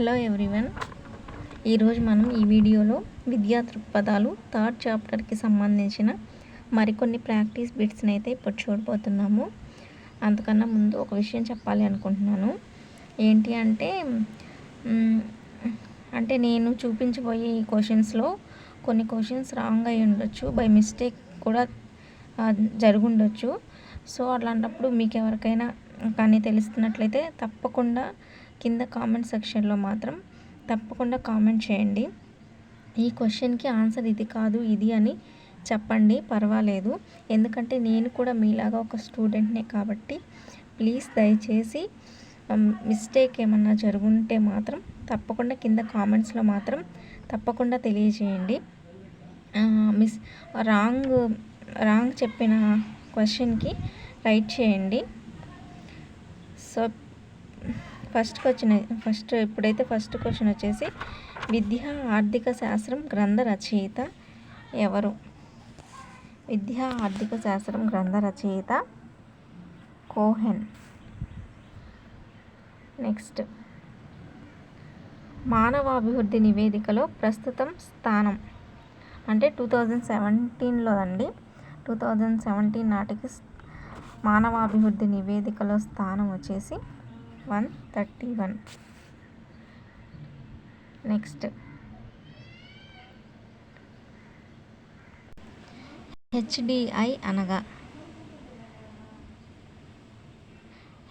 Hello everyone. ఈరోజు మనం ఈ వీడియోలో విద్యా దృక్పథాలు థర్డ్ చాప్టర్కి సంబంధించిన మరికొన్ని ప్రాక్టీస్ బిట్స్ని అయితే ఇప్పుడు చూడబోతున్నాము. అంతకన్నా ముందు ఒక విషయం చెప్పాలి అనుకుంటున్నాను. ఏంటి అంటే అంటే నేను చూపించబోయే ఈ క్వశ్చన్స్లో కొన్ని క్వశ్చన్స్ రాంగ్ అయి ఉండొచ్చు బై మిస్టేక్ కూడా జరుగుండొచ్చు సో అలాంటప్పుడు మీకు ఎవరికైనా కానీ తెలుస్తున్నట్లయితే తప్పకుండా కింద కామెంట్ సెక్షన్లో మాత్రం తప్పకుండా కామెంట్ చేయండి. ఈ క్వశ్చన్కి ఆన్సర్ ఇది కాదు ఇది అని చెప్పండి పర్వాలేదు. ఎందుకంటే నేను కూడా మీలాగా ఒక స్టూడెంట్నే కాబట్టి ప్లీజ్ దయచేసి మిస్టేక్ ఏమన్నా జరుగుంటే మాత్రం తప్పకుండా కింద కామెంట్స్లో మాత్రం తప్పకుండా తెలియజేయండి. మిస్ రాంగ్ రాంగ్ చెప్పిన క్వశ్చన్కి రైట్ చేయండి. సో ఫస్ట్ క్వశ్చన్ ఫస్ట్ ఇప్పుడైతే ఫస్ట్ క్వశ్చన్ వచ్చేసి విద్యా ఆర్థిక శాస్త్రం గ్రంథ రచయిత ఎవరు? విద్యా ఆర్థిక శాస్త్రం గ్రంథ రచయిత కోహెన్. నెక్స్ట్ మానవాభివృద్ధి నివేదికలో ప్రస్తుతం స్థానం. అంటే టూ థౌజండ్ సెవెంటీన్లో అండి. టూ థౌజండ్ సెవెంటీన్ నాటికి మానవాభివృద్ధి నివేదికలో స్థానం వచ్చేసి one thirty one. Next. HDI అనగా?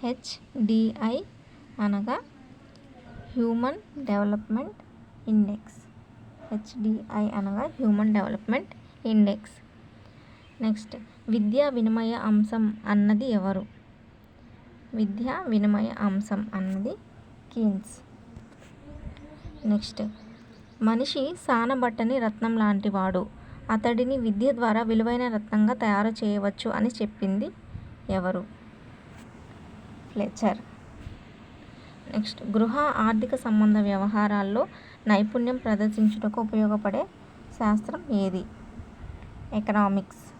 హెచ్డిఐ అనగా హ్యూమన్ డెవలప్మెంట్ ఇండెక్స్. హెచ్డిఐ అనగా హ్యూమన్ డెవలప్మెంట్ ఇండెక్స్. నెక్స్ట్ విద్యా వినిమయ అంశం అన్నది ఎవరు? విద్యా వినిమయ అంశం అన్నది కీన్స్. నెక్స్ట్. మనిషి సానబట్టని రత్నం లాంటివాడు. అతడిని విద్య ద్వారా విలువైన రత్నంగా తయారు చేయవచ్చు అని చెప్పింది ఎవరు? ఫ్లెచర్. నెక్స్ట్. గృహ ఆర్థిక సంబంధ వ్యవహారాల్లో నైపుణ్యం ప్రదర్శించుటకు ఉపయోగపడే శాస్త్రం ఏది? ఎకనామిక్స్.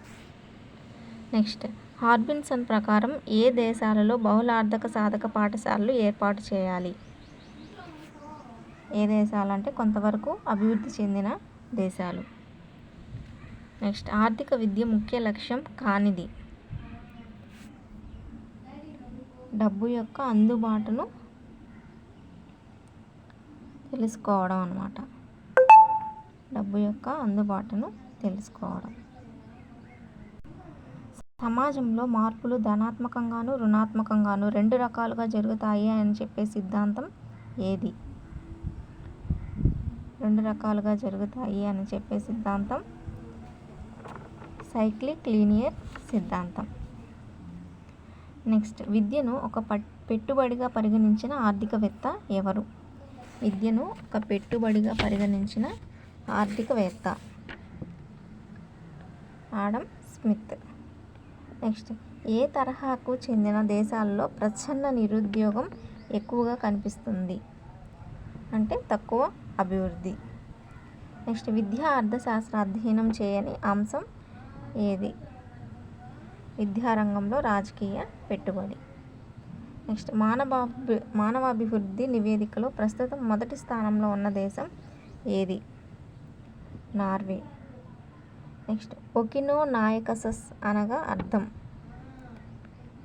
నెక్స్ట్. హార్బిన్సన్ ప్రకారం ఏ దేశాలలో బహుళార్థక సాధక పాఠశాలలు ఏర్పాటు చేయాలి? ఏ దేశాలు అంటే కొంతవరకు అభివృద్ధి చెందిన దేశాలు. నెక్స్ట్ ఆర్థిక విద్య ముఖ్య లక్ష్యం కానిది. డబ్బు యొక్క అందుబాటును తెలుసుకోవడం అన్నమాట. డబ్బు యొక్క అందుబాటును తెలుసుకోవడం. సమాజంలో మార్పులు ధనాత్మకంగాను రుణాత్మకంగాను రెండు రకాలుగా జరుగుతాయి అని చెప్పే సిద్ధాంతం ఏది? రెండు రకాలుగా జరుగుతాయి అని చెప్పే సిద్ధాంతం సైక్లిక్ లీనియర్ సిద్ధాంతం. నెక్స్ట్ విద్యను ఒక పట్- పెట్టుబడిగా పరిగణించిన ఆర్థికవేత్త ఎవరు? విద్యను ఒక పెట్టుబడిగా పరిగణించిన ఆర్థికవేత్త ఆడమ్ స్మిత్. నెక్స్ట్. ఏ తరహాకు చెందిన దేశాల్లో ప్రచ్ఛన్న నిరుద్యోగం ఎక్కువగా కనిపిస్తుంది? అంటే తక్కువ అభివృద్ధి. నెక్స్ట్ విద్యా అర్థశాస్త్ర అధ్యయనం చేయని అంశం ఏది? విద్యారంగంలో రాజకీయ పెట్టుబడి. నెక్స్ట్ మానవాభి మానవాభివృద్ధి నివేదికలో ప్రస్తుతం మొదటి స్థానంలో ఉన్న దేశం ఏది? నార్వే. నెక్స్ట్. ఒకినో నాయకసస్ అనగా అర్థం.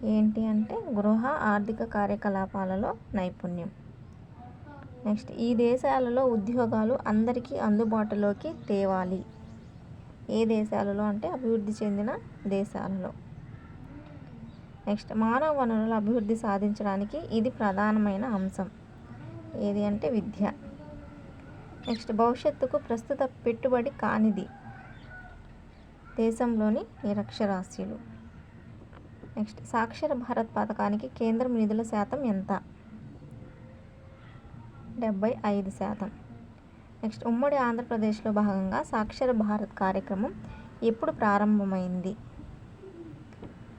ఏంటి అంటే గృహ ఆర్థిక కార్యకలాపాలలో నైపుణ్యం. నెక్స్ట్. ఈ దేశాలలో ఉద్యోగాలు అందరికీ అందుబాటులోకి తేవాలి. ఏ దేశాలలో అంటే అభివృద్ధి చెందిన దేశాలలో. నెక్స్ట్. మానవ వనరుల అభివృద్ధి సాధించడానికి ఇది ప్రధానమైన అంశం. ఏది అంటే విద్య. నెక్స్ట్. భవిష్యత్తుకు ప్రస్తుత పెట్టుబడి కానిది. దేశంలోని నిరక్షరాస్యులు. నెక్స్ట్ సాక్షర భారత్ పథకానికి కేంద్రం నిధుల శాతం ఎంత? డెబ్బై ఐదు శాతం. నెక్స్ట్ ఉమ్మడి ఆంధ్రప్రదేశ్లో భాగంగా సాక్షర భారత్ కార్యక్రమం ఎప్పుడు ప్రారంభమైంది?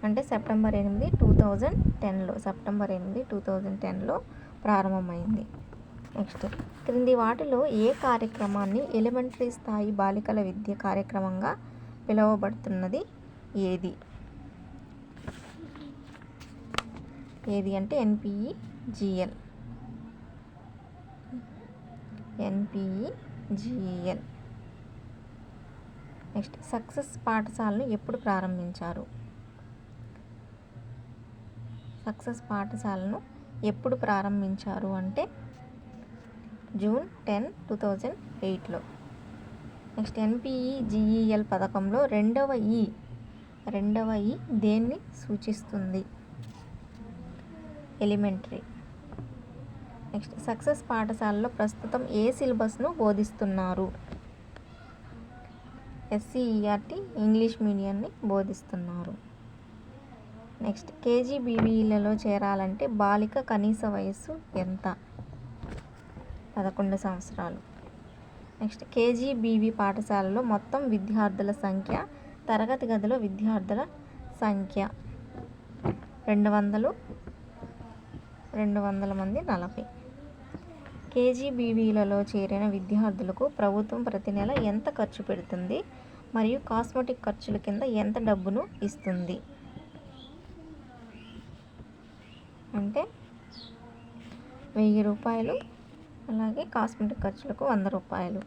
అంటే సెప్టెంబర్ ఎనిమిది టూ థౌజండ్ టెన్లో సెప్టెంబర్ ఎనిమిది టూ థౌజండ్ టెన్లో ప్రారంభమైంది. నెక్స్ట్ క్రింది వాటిలో ఏ కార్యక్రమాన్ని ఎలిమెంటరీ స్థాయి బాలికల విద్య కార్యక్రమంగా పిలువబడుతున్నది ఏది? ఏది అంటే NPE GL NPE GL next success పాఠశాలను ఎప్పుడు ప్రారంభించారు? సక్సెస్ పాఠశాలను ఎప్పుడు ప్రారంభించారు అంటే జూన్ టెన్ టూ థౌజండ్ ఎయిట్లో. నెక్స్ట్ ఎన్పిఈజిఈఎల్ పథకంలో రెండవ ఈ రెండవ ఈ దేన్ని సూచిస్తుంది. ఎలిమెంటరీ. నెక్స్ట్ సక్సెస్ పాఠశాలలో ప్రస్తుతం ఏ సిలబస్ను బోధిస్తున్నారు? ఎస్సీఈఆర్టీ ఇంగ్లీష్ మీడియాన్ని బోధిస్తున్నారు. నెక్స్ట్ కేజీబీవీలలో చేరాలంటే బాలిక కనీస వయస్సు ఎంత? పదకొండు సంవత్సరాలు. నెక్స్ట్ కేజీబీవీ పాఠశాలలో మొత్తం విద్యార్థుల సంఖ్య తరగతి గదిలో విద్యార్థుల సంఖ్య రెండు వందలు రెండు వందల మంది నలభై. కేజీబీవీలలో చేరిన విద్యార్థులకు ప్రభుత్వం ప్రతి నెల ఎంత ఖర్చు పెడుతుంది మరియు కాస్మెటిక్ ఖర్చుల కింద ఎంత డబ్బును ఇస్తుంది? అంటే వెయ్యి రూపాయలు అలాగే కాస్మెటిక్ ఖర్చులకు వంద రూపాయలు.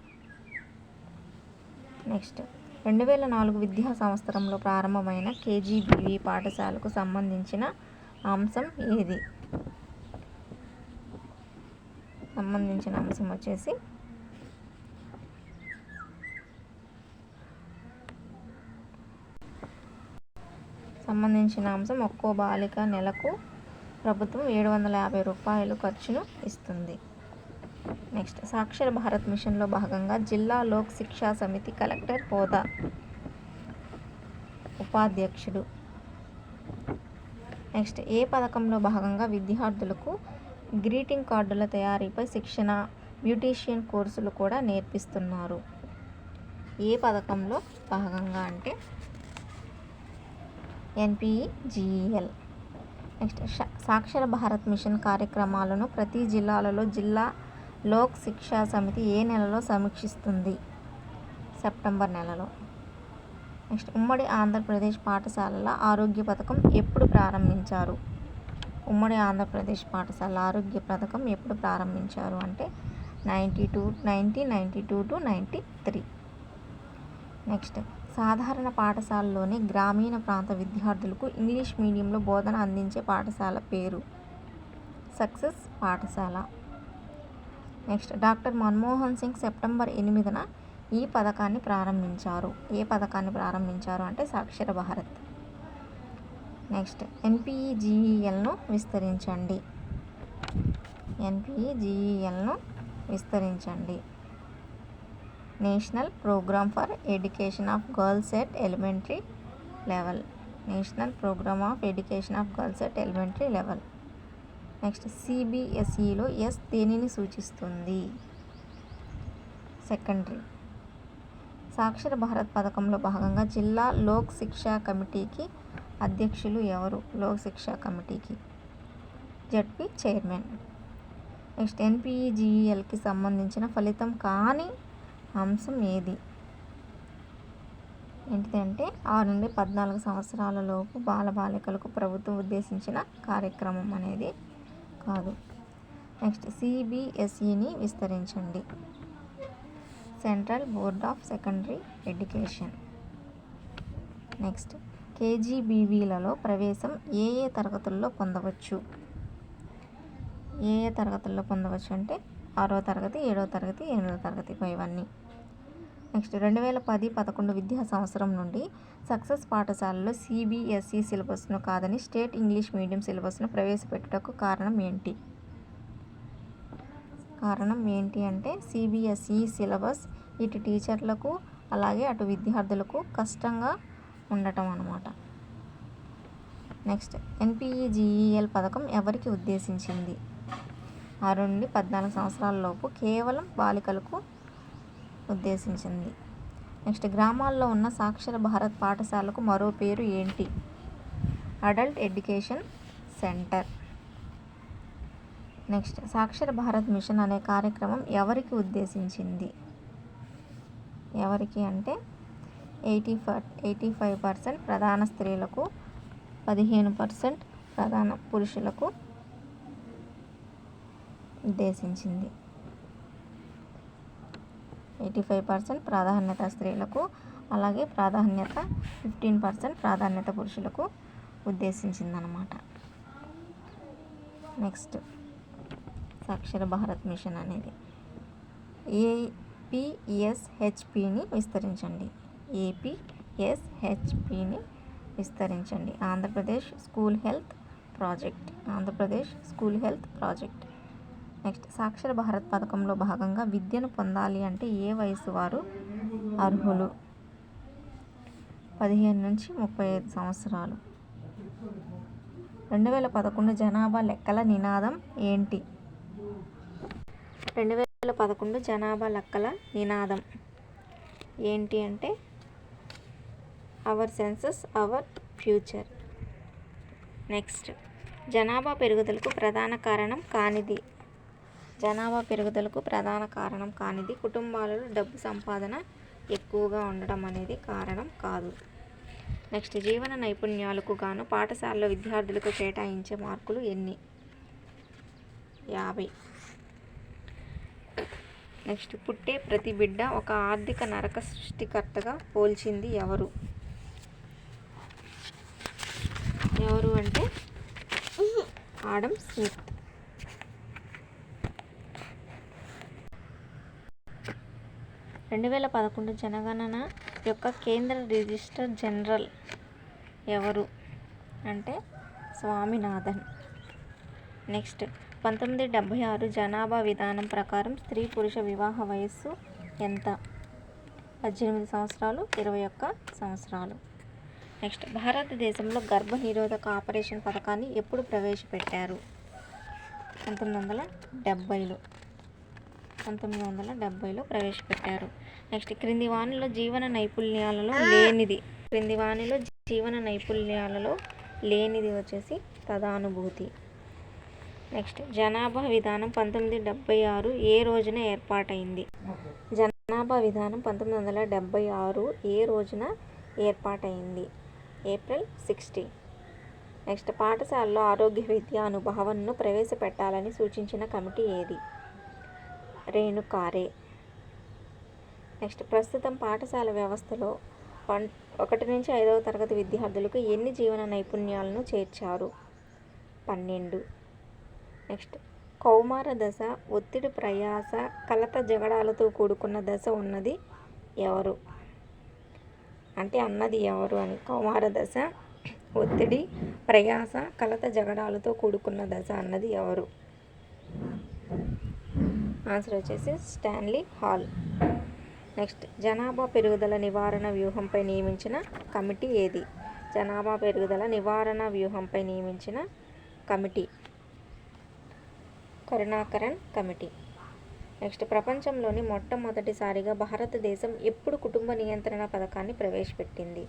నెక్స్ట్. రెండు వేల నాలుగు విద్యా సంవత్సరంలో ప్రారంభమైన కేజీబీవీ పాఠశాలకు సంబంధించిన అంశం ఏది? సంబంధించిన అంశం వచ్చేసి సంబంధించిన అంశం ఒక్కో బాలిక నెలకు ప్రభుత్వం ఏడు వందల యాభై రూపాయలు ఖర్చును ఇస్తుంది. నెక్స్ట్ సాక్షర భారత్ మిషన్లో భాగంగా జిల్లా లోక్ శిక్షా సమితి కలెక్టర్ హోదా. ఉపాధ్యక్షుడు. నెక్స్ట్ ఏ పథకంలో భాగంగా విద్యార్థులకు గ్రీటింగ్ కార్డుల తయారీపై శిక్షణ బ్యూటీషియన్ కోర్సులు కూడా నేర్పిస్తున్నారు. ఏ పథకంలో భాగంగా అంటే NPEGEL next Saakshar Bharat mission కార్యక్రమాలను ప్రతి జిల్లాలలో జిల్లా లోక్ శిక్షా సమితి ఏ నెలలో సమీక్షిస్తుంది? సెప్టెంబర్ నెలలో. నెక్స్ట్ ఉమ్మడి ఆంధ్రప్రదేశ్ పాఠశాలల ఆరోగ్య పథకం ఎప్పుడు ప్రారంభించారు? ఉమ్మడి ఆంధ్రప్రదేశ్ పాఠశాల ఆరోగ్య పథకం ఎప్పుడు ప్రారంభించారు అంటే ninety two ninety ninety two to ninety three. Next సాధారణ పాఠశాలలోని గ్రామీణ ప్రాంత విద్యార్థులకు ఇంగ్లీష్ మీడియంలో బోధన అందించే పాఠశాల పేరు? సక్సెస్ పాఠశాల. Next. Doctor Manmohan Singh September ఎనిమిదిన ఈ పథకాన్ని ప్రారంభించారు. ఏ పథకాన్ని ప్రారంభించారు అంటే సాక్షర భారత్. నెక్స్ట్. ఎన్పిఈజిఈఎల్ను విస్తరించండి. ఎన్పిఈజిఈఎల్ను విస్తరించండి. National programme for education of girls at elementary level. National programme of education of girls at elementary level. Next సిబిఎస్ఈలో S దేనిని సూచిస్తుంది? సెకండరీ. సాక్షర భారత్ పథకంలో భాగంగా జిల్లా లోక్ శిక్షా కమిటీకి అధ్యక్షులు ఎవరు? లోక్ శిక్షా కమిటీకి. ZP chairman. నెక్స్ట్ ఎన్పిఈజిఈఎల్కి సంబంధించిన ఫలితం కానీ అంశం ఏది? ఏంటిదంటే ఆరు నుండి పద్నాలుగు సంవత్సరాల లోపు బాలబాలికలకు ప్రభుత్వం ఉద్దేశించిన కార్యక్రమం అనేది కాదు. నెక్స్ట్ సిబిఎస్ఈని విస్తరించండి. Central board of secondary education. Next కేజీబీవీలలో ప్రవేశం ఏ ఏ తరగతుల్లో పొందవచ్చు? ఏ ఏ తరగతుల్లో పొందవచ్చు అంటే ఆరో తరగతి ఏడవ తరగతి ఎనిమిదవ తరగతి ఇవన్నీ. నెక్స్ట్ రెండు వేల పది పదకొండు విద్యా సంవత్సరం నుండి సక్సెస్ పాఠశాలలో సిబిఎస్ఈ సిలబస్ను కాదని స్టేట్ ఇంగ్లీష్ మీడియం సిలబస్ను ప్రవేశపెట్టుటకు కారణం ఏంటి? కారణం ఏంటి అంటే సిబిఎస్ఈ సిలబస్ ఇటు టీచర్లకు అలాగే అటు విద్యార్థులకు కష్టంగా ఉండటం అన్నమాట. నెక్స్ట్ ఎన్పిఈజిఈఎల్ పథకం ఎవరికి ఉద్దేశించింది? ఆరు నుండి పద్నాలుగు సంవత్సరాల లోపు కేవలం బాలికలకు ఉద్దేశించింది. నెక్స్ట్ గ్రామాల్లో ఉన్న సాక్షర భారత్ పాఠశాలకు మరో పేరు ఏంటి? Adult education centre. Next Saakshar Bharat mission అనే కార్యక్రమం ఎవరికి ఉద్దేశించింది? ఎవరికి అంటే eighty for eighty five percent ప్రధాన స్త్రీలకు పదిహేను పర్సెంట్ ప్రధాన పురుషులకు ఉద్దేశించింది. ఎయిటీ ఫైవ్ పర్సెంట్ ప్రాధాన్యత స్త్రీలకు అలాగే ప్రాధాన్యత ఫిఫ్టీన్ పర్సెంట్ ప్రాధాన్యత పురుషులకు ఉద్దేశించిందనమాట నెక్స్ట్ సాక్షర భారత్ మిషన్ అనేది. ఏపీఎస్హెచ్పిని విస్తరించండి. ఏపీఎస్హెచ్పిని విస్తరించండి. Andhra Pradesh school health project. Andhra Pradesh school health project. Next. Saakshar Bharat పథకంలో భాగంగా విద్యను పొందాలి అంటే ఏ వయసు వారు అర్హులు? పదిహేను నుంచి ముప్పై ఐదు సంవత్సరాలు. రెండు వేల పదకొండు జనాభా లెక్కల నినాదం ఏంటి? రెండు వేల పదకొండు జనాభా లెక్కల నినాదం ఏంటి అంటే our census our future. Next. జనాభా పెరుగుదలకు ప్రధాన కారణం కానిది. జనాభా పెరుగుదలకు ప్రధాన కారణం కానిది కుటుంబాలలో డబ్బు సంపాదన ఎక్కువగా ఉండడం అనేది కారణం కాదు. నెక్స్ట్ జీవన నైపుణ్యాలకు గాను పాఠశాలలో విద్యార్థులకు కేటాయించే మార్కులు ఎన్ని? యాభై. నెక్స్ట్ పుట్టే ప్రతి బిడ్డ ఒక ఆర్థిక నరక సృష్టికర్తగా పోల్చింది ఎవరు? ఎవరు అంటే ఆడమ్ స్మిత్. రెండు వేల పదకొండు జనగణన యొక్క కేంద్ర రిజిస్టర్ జనరల్ ఎవరు అంటే స్వామినాథన్. నెక్స్ట్ పంతొమ్మిది డెబ్భై ఆరు జనాభా విధానం ప్రకారం స్త్రీ పురుష వివాహ వయస్సు ఎంత? పద్దెనిమిది సంవత్సరాలు ఇరవై ఒక్క సంవత్సరాలు. నెక్స్ట్ భారతదేశంలో గర్భ నిరోధక ఆపరేషన్ పథకాన్ని ఎప్పుడు ప్రవేశపెట్టారు? పంతొమ్మిది వందల డెబ్భైలో. పంతొమ్మిది వందల డెబ్భైలో ప్రవేశపెట్టారు. నెక్స్ట్ క్రింది వాణిలో జీవన నైపుణ్యాలలో లేనిది. క్రింది వాణిలో జీవన నైపుణ్యాలలో లేనిది వచ్చేసి తదానుభూతి. నెక్స్ట్ జనాభా విధానం పంతొమ్మిది డెబ్బై ఆరు ఏ రోజున ఏర్పాటైంది? జనాభా విధానం పంతొమ్మిది వందల డెబ్బై ఆరు ఏ రోజున ఏర్పాటైంది? April sixty. నెక్స్ట్ పాఠశాలలో ఆరోగ్య విద్య అనుభవంను ప్రవేశపెట్టాలని సూచించిన కమిటీ ఏది? రేణుకారే. నెక్స్ట్ ప్రస్తుతం పాఠశాల వ్యవస్థలో పం ఒకటి నుంచి ఐదవ తరగతి విద్యార్థులకు ఎన్ని జీవన నైపుణ్యాలను చేర్చారు? పన్నెండు. నెక్స్ట్ కౌమార దశ ఒత్తిడి ప్రయాస కలత జగడాలతో కూడుకున్న దశ ఉన్నది ఎవరు? అంటే అన్నది ఎవరు అని. కౌమార దశ ఒత్తిడి ప్రయాస కలత జగడాలతో కూడుకున్న దశ అన్నది ఎవరు? ఆన్సర్ వచ్చేసి స్టాన్లీ హాల్ నెక్స్ట్ జనాభా పెరుగుదల నివారణ వ్యూహంపై నియమించిన కమిటీ ఏది? జనాభా పెరుగుదల నివారణ వ్యూహంపై నియమించిన కమిటీ. కరుణాకరణ్ కమిటీ. నెక్స్ట్ ప్రపంచంలోని మొట్టమొదటిసారిగా భారతదేశం ఎప్పుడు కుటుంబ నియంత్రణ పథకాన్ని ప్రవేశపెట్టింది?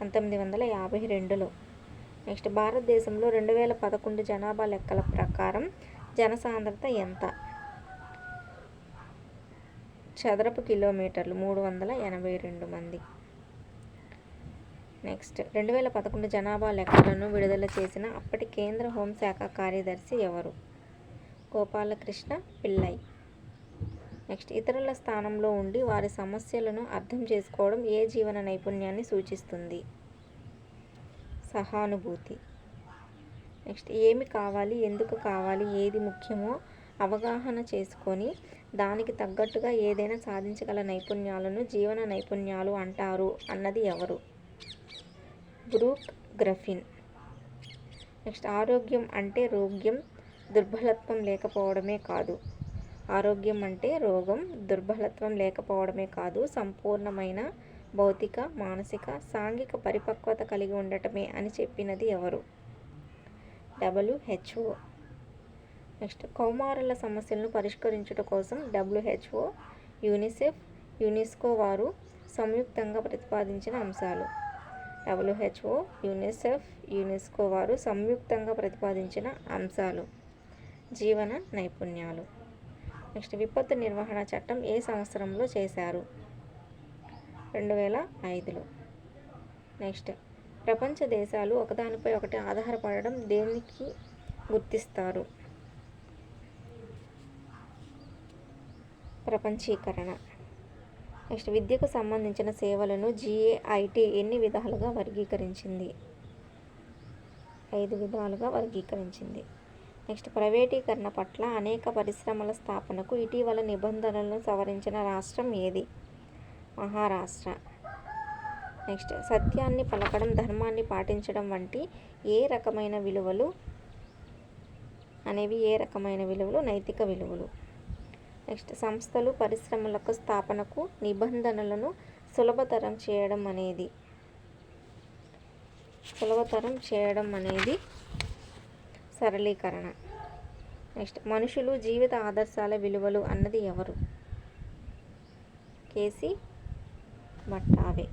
పంతొమ్మిది వందల యాభై రెండులో. నెక్స్ట్ భారతదేశంలో రెండు వేల పదకొండు జనాభా లెక్కల ప్రకారం జనసాంద్రత ఎంత? చదరపు కిలోమీటర్లు మూడు వందల ఎనభై రెండు మంది. నెక్స్ట్ రెండు వేల పదకొండు జనాభా లెక్కలను విడుదల చేసిన అప్పటి కేంద్ర హోంశాఖ కార్యదర్శి ఎవరు? గోపాలకృష్ణ పిల్లై నెక్స్ట్ ఇతరుల స్థానంలో ఉండి వారి సమస్యలను అర్థం చేసుకోవడం ఏ జీవన నైపుణ్యాన్ని సూచిస్తుంది? సహానుభూతి. నెక్స్ట్ ఏమి కావాలి ఎందుకు కావాలి ఏది ముఖ్యమో అవగాహన చేసుకొని దానికి తగ్గట్టుగా ఏదైనా సాధించగల నైపుణ్యాలను జీవన నైపుణ్యాలు అంటారు అన్నది ఎవరు? Brooke graphene. నెక్స్ట్ ఆరోగ్యం అంటే రోగ్యం దుర్బలత్వం లేకపోవడమే కాదు. ఆరోగ్యం అంటే రోగం దుర్బలత్వం లేకపోవడమే కాదు. సంపూర్ణమైన భౌతిక మానసిక సాంఘిక పరిపక్వత కలిగి ఉండటమే అని చెప్పినది ఎవరు? WHO next. కౌమారుల సమస్యలను పరిష్కరించుట కోసం డబ్ల్యూహెచ్ఓ యూనిసెఫ్ యునెస్కో వారు సంయుక్తంగా ప్రతిపాదించిన అంశాలు. డబ్ల్యూహెచ్ఓ యూనిసెఫ్ యునెస్కో వారు సంయుక్తంగా ప్రతిపాదించిన అంశాలు. జీవన నైపుణ్యాలు. నెక్స్ట్ విపత్తు నిర్వహణ చట్టం ఏ సంవత్సరంలో చేశారు? రెండు వేల ఐదులో. నెక్స్ట్ ప్రపంచ దేశాలు ఒకదానిపై ఒకటి ఆధారపడడం దేనికి గుర్తిస్తారు? ప్రపంచీకరణ. నెక్స్ట్ విద్యకు సంబంధించిన సేవలను జిఏఐటి ఎన్ని విధాలుగా వర్గీకరించింది? ఐదు విధాలుగా వర్గీకరించింది. నెక్స్ట్ ప్రైవేటీకరణ పట్ల అనేక పరిశ్రమల స్థాపనకు ఇటీవల నిబంధనలను సవరించిన రాష్ట్రం ఏది? మహారాష్ట్ర. నెక్స్ట్ సత్యాన్ని పలకడం ధర్మాన్ని పాటించడం వంటి ఏ రకమైన విలువలు? అనేవి ఏ రకమైన విలువలు? నైతిక విలువలు. నెక్స్ట్ సంస్థలు పరిశ్రమలకు స్థాపనకు నిబంధనలను సులభతరం చేయడం అనేది. సులభతరం చేయడం అనేది సరళీకరణ. నెక్స్ట్ మనుషులు జీవిత ఆదర్శాల విలువలు అన్నది ఎవరు? కేసి బట్టావే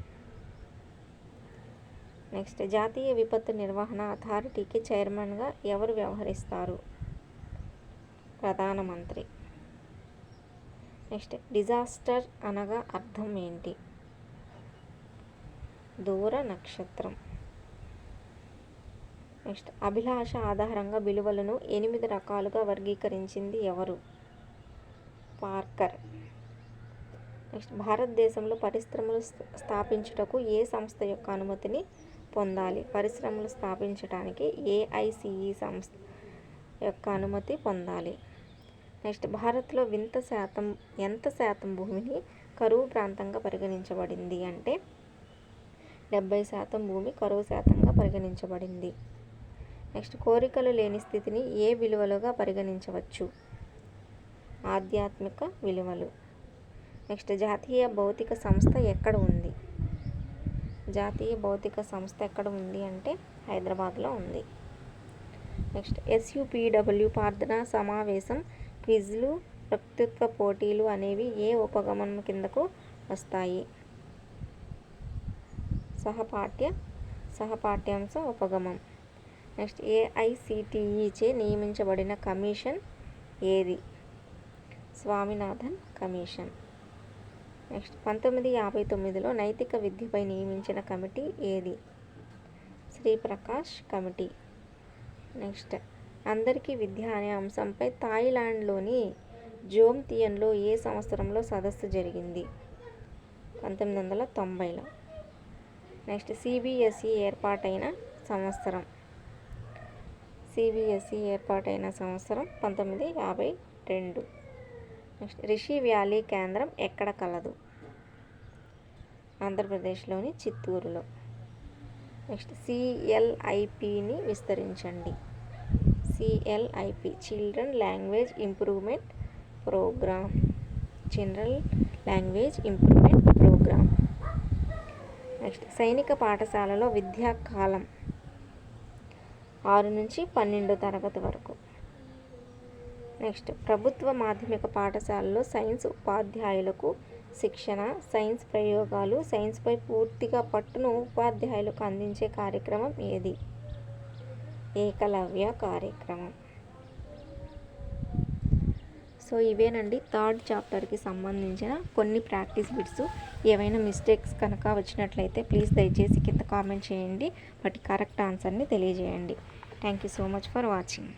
నెక్స్ట్ జాతీయ విపత్తు నిర్వహణ అథారిటీకి చైర్మన్గా ఎవరు వ్యవహరిస్తారు? ప్రధానమంత్రి. నెక్స్ట్ డిజాస్టర్ అనగా అర్థం ఏంటి? దూర నక్షత్రం. నెక్స్ట్ అభిలాష ఆధారంగా విలువలను ఎనిమిది రకాలుగా వర్గీకరించింది ఎవరు? పార్కర్. నెక్స్ట్ భారతదేశంలో పరిశ్రమలు స్థాపించుటకు ఏ సంస్థ యొక్క అనుమతిని పొందాలి? పరిశ్రమలు స్థాపించడానికి ఏఐసిఈ సంస్థ యొక్క అనుమతి పొందాలి? నెక్స్ట్ భారత్లో వింత శాతం ఎంత శాతం భూమిని కరువు ప్రాంతంగా పరిగణించబడింది అంటే డెబ్బై శాతం భూమి కరువు శాతంగా పరిగణించబడింది. నెక్స్ట్ కోరికలు లేని స్థితిని ఏ విలువలుగా పరిగణించవచ్చు? ఆధ్యాత్మిక విలువలు. నెక్స్ట్ జాతీయ భౌతిక సంస్థ ఎక్కడ ఉంది? జాతీయ భౌతిక సంస్థ ఎక్కడ ఉంది అంటే హైదరాబాద్లో ఉంది. నెక్స్ట్ ఎస్యుపిడబ్ల్యూ ప్రార్థనా సమావేశం క్విజ్లు వక్తృత్వ పోటీలు అనేవి ఏ ఉపగమనం కిందకు వస్తాయి? సహపాఠ్య సహపాఠ్యాంశ ఉపగమం. నెక్స్ట్ ఏఐసిటిఈచే నియమించబడిన కమిషన్ ఏది? స్వామినాథన్ కమిషన్. నెక్స్ట్ పంతొమ్మిది యాభై తొమ్మిదిలో నైతిక విద్యపై నియమించిన కమిటీ ఏది? శ్రీప్రకాష్ కమిటీ. నెక్స్ట్ అందరికీ విద్య అనే అంశంపై థాయిలాండ్లోని జోమ్తియన్లో ఏ సంవత్సరంలో సదస్సు జరిగింది? పంతొమ్మిది వందల తొంభైలో నెక్స్ట్ సిబిఎస్ఈ ఏర్పాటైన సంవత్సరం. సిబిఎస్ఈ ఏర్పాటైన సంవత్సరం పంతొమ్మిది యాభై రెండు. నెక్స్ట్ రిషి వ్యాలీ కేంద్రం ఎక్కడ కలదు? ఆంధ్రప్రదేశ్లోని చిత్తూరులో. నెక్స్ట్ సిఎల్ఐపిని విస్తరించండి. CLIP children language improvement programme general language improvement programme next సైనిక పాఠశాలలో విద్యాకాలం ఆరు నుంచి పన్నెండో తరగతి వరకు. నెక్స్ట్ ప్రభుత్వ మాధ్యమిక పాఠశాలలో సైన్స్ ఉపాధ్యాయులకు శిక్షణ సైన్స్ ప్రయోగాలు సైన్స్పై పూర్తిగా పట్టును ఉపాధ్యాయులకు అందించే కార్యక్రమం ఏది? ఏకలవ్య కార్యక్రమం. సో ఇవేనండి థర్డ్ చాప్టర్కి సంబంధించిన కొన్ని ప్రాక్టీస్ బిట్స్. ఏవైనా మిస్టేక్స్ కనుక వచ్చినట్లయితే ప్లీజ్ దయచేసి కింద కామెంట్ చేయండి. వాటి కరెక్ట్ ఆన్సర్ని తెలియజేయండి. Thank you so much for watching.